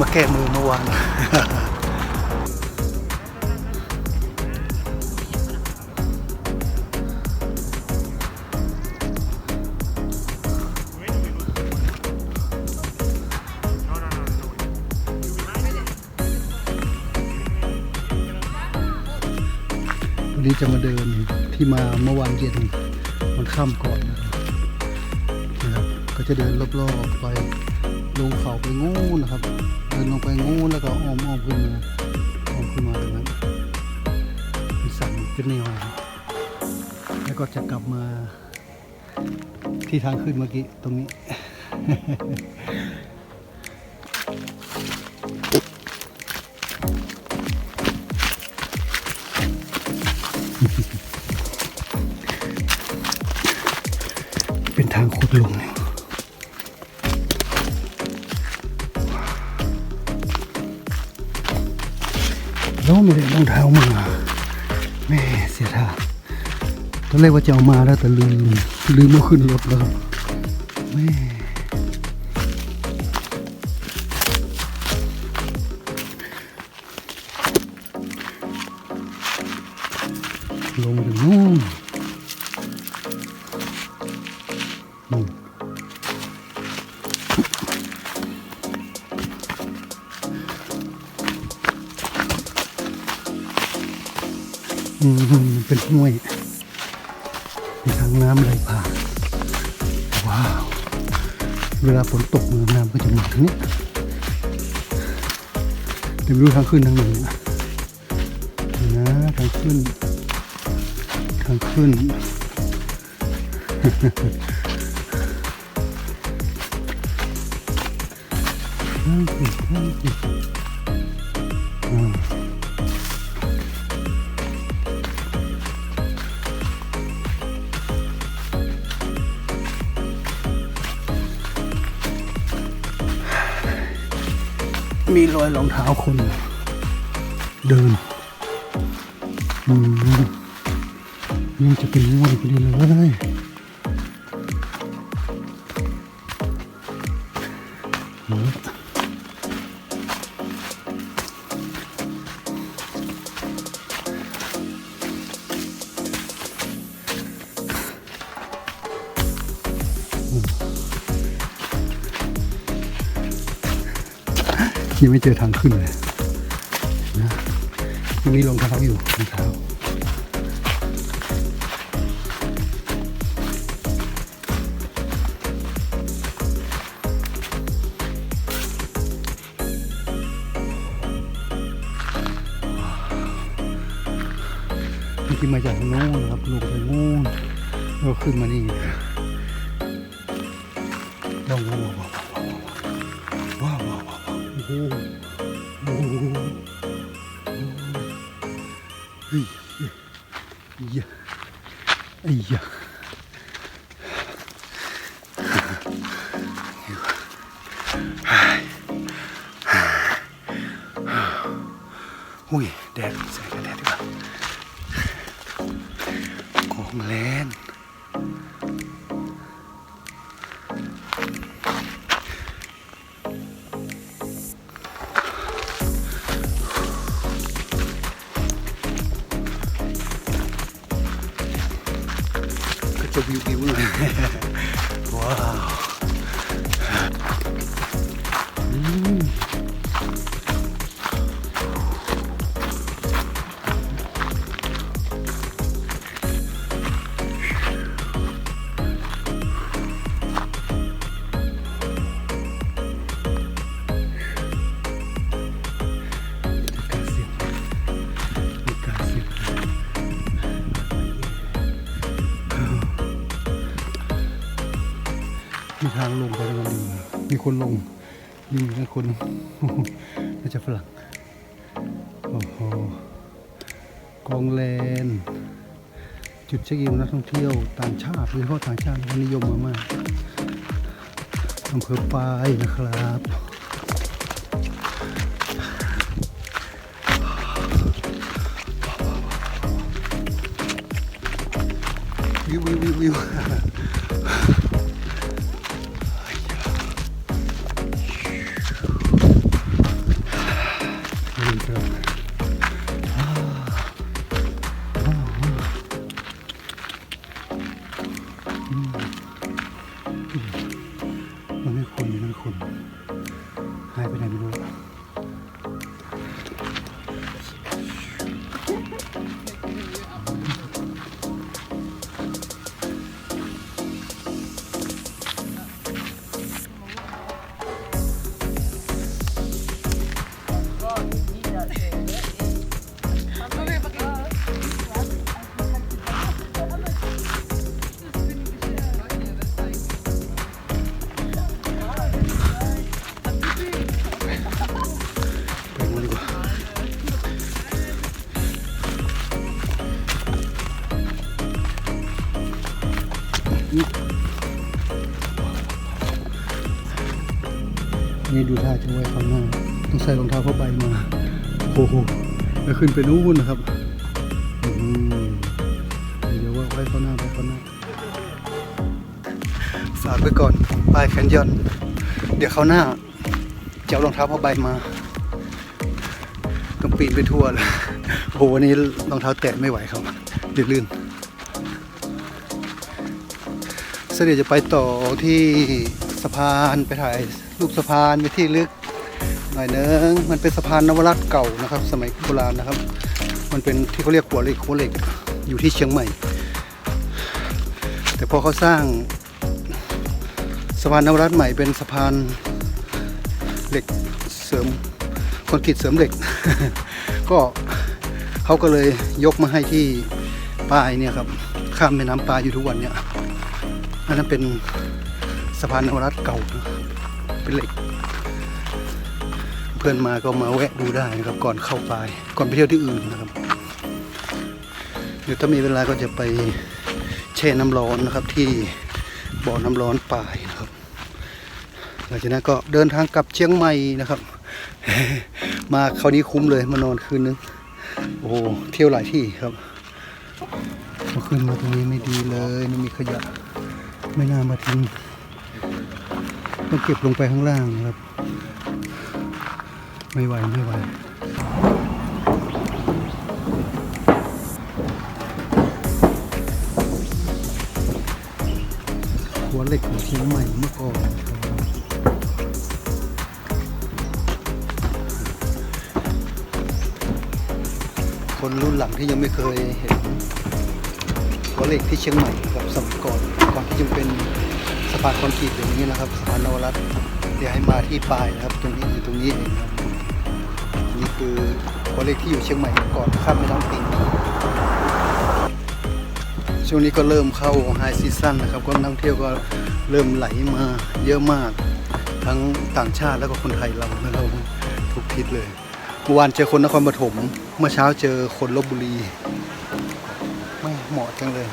มาแก้มือเมื่อวานวันนี้จะมาเดินที่มาเมื่อวานเย็นมันข้ามก่อนนะครับ ก็จะเดินรอบๆไปลงเขาไปงูนะครับ เดินลงไปงูแล้วก็อ้อมอ้อมขึ้นมาอ้อมขึ้นมาตรงนั้นเป็นสันเป็นแนวนะครับแล้วก็จะกลับมา ที่ทางขึ้นเมื่อกี้ตรงนี้เป็นทางขุดลงเนี่ย ไม่ได้รองเท้ามาแม่เสียท่าตอนแรกว่าจะเอามาแล้วแต่ลืม ลืมเอาขึ้นรถแล้วแม่ลงถึงนู่น เป็นห้วยมีทางน้ำไหลผ่านว้าว เวลาฝนตกน้ำก็จะมาทางนี้เดี๋ยวดูทางขึ้นทางหนนะนะทางขึ้น ทางขึ้นทางขึ้นท มีรอยรองเท้าคน เดินนี่จะเป็นง่วนพอดีเลยเยังไม่เจอทางขึ้นเลยนะยังมีรองเท้าอยู่รองเท้าเมื่มาจากโน้นนะครับลงไปโน้นแล้วก็ขึ้นมานี่ว้าวว้าว โอ้โหโอ้โหเฮ้ย เฮ้ยเฮ้ย มีทางลงไปแล้วมันดีมีคนลงมีมีคนน่าจะฝรั่งโอ้โหกองแลนจุดเช็คอินนักท่องเที่ยวต่างชาติโดยเฉพาะต่างชาติเขานิยมมามากอำเภอปายนะครับวิววิววิว นี่ดูท่าจะไว้ข้างหน้าต้องใส่รองเท้าผ้าใบมาโอ้โหแล้วขึ้นไปนู้นนะครับเดี๋ยวว่าไว้ข้างหน้าไว้ข้างหน้าฝากไว้ก่อนปลายแขนยอนเดี๋ยวเขาหน้าจะเอารองเท้าผ้าใบมาต้องปีนไปทั่วเลยโอ้โหวันนี้รองเท้าแตะไม่ไหวครับลื่นๆเสด็จจะไปต่อที่สะพานไปถ่าย รูปสะพานไปที่ลึกหน่อยนึงมันเป็นสะพานนวรัตเก่านะครับ สมัยโบราณนะครับ มันเป็นที่เขาเรียกหัวเหล็กหัวเหล็กอยู่ที่เชียงใหม่ แต่พอเขาสร้างสะพานนวรัตใหม่เป็นสะพานเหล็กเสริมคอนกรีตเสริมเหล็ก ก็เขาก็เลยยกมาให้ที่ปลายเนี่ยครับข้ามแม่น้ำปลาอยู่ทุกวันเนี่ยอันนั้นเป็นสะพานนวรัตเก่านะ เป็นเหล็ก เพื่อนมาก็มาแวะดูได้นะครับ ก่อนเข้าปายก่อนไปเที่ยวที่อื่นนะครับ เดี๋ยวถ้ามีเวลาก็จะไปแช่น้ำร้อนนะครับ ที่บ่อน้ำร้อนปลายนะครับหลังจากนั้นก็เดินทางกลับเชียงใหม่นะครับ มาคราวนี้คุ้มเลยมานอนคืนนึงโอ้โหเที่ยวหลายที่ครับขึ้นมาตรงนี้ไม่ดีเลยไม่มีขยะ ไม่น่ามาทิ้ง ต้องเก็บลงไปข้างล่างครับ ไม่ไหวไม่ไหวหัวเหล็กของเชียงใหม่เมื่อก่อนคนรุ่นหลังที่ยังไม่เคยเห็นหัวเหล็กที่เชียงใหม่นะครับสมัยก่อนก่อนที่จะเป็น สะพานคอนกรีตอย่างนี้นะครับสะพานนวรัตเดี๋ยวให้มาที่ปลายนะครับ ตรงนี้อยู่ตรงนี้เองครับนี่คือหัวเลขที่อยู่เชียงใหม่ก่อนข้ามแม่น้ำปิงช่วงนี้ก็เริ่มเข้าไฮซีซั่นนะครับ ก็นักท่องเที่ยวก็เริ่มไหลมาเยอะมาก ทั้งต่างชาติแล้วก็คนไทยเรานะครับทุกทิศเลยเมื่อวานเจอคนนครปฐมเมื่อเช้าเจอคนลบบุรี ไม่เหมาะจังเลย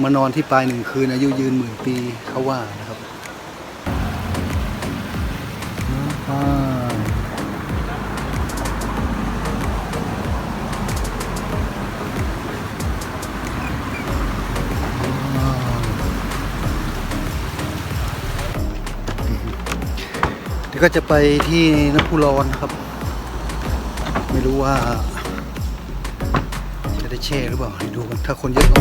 มานอนที่ปลายหนึ่งคืน อายุยืนหมื่นปีเขาว่านะครับเดี๋ยวก็จะไปที่น้ำพุร้อนนะครับ ไม่รู้ว่า ได้แช่หรือเปล่าดูกันถ้าคนเยอะก็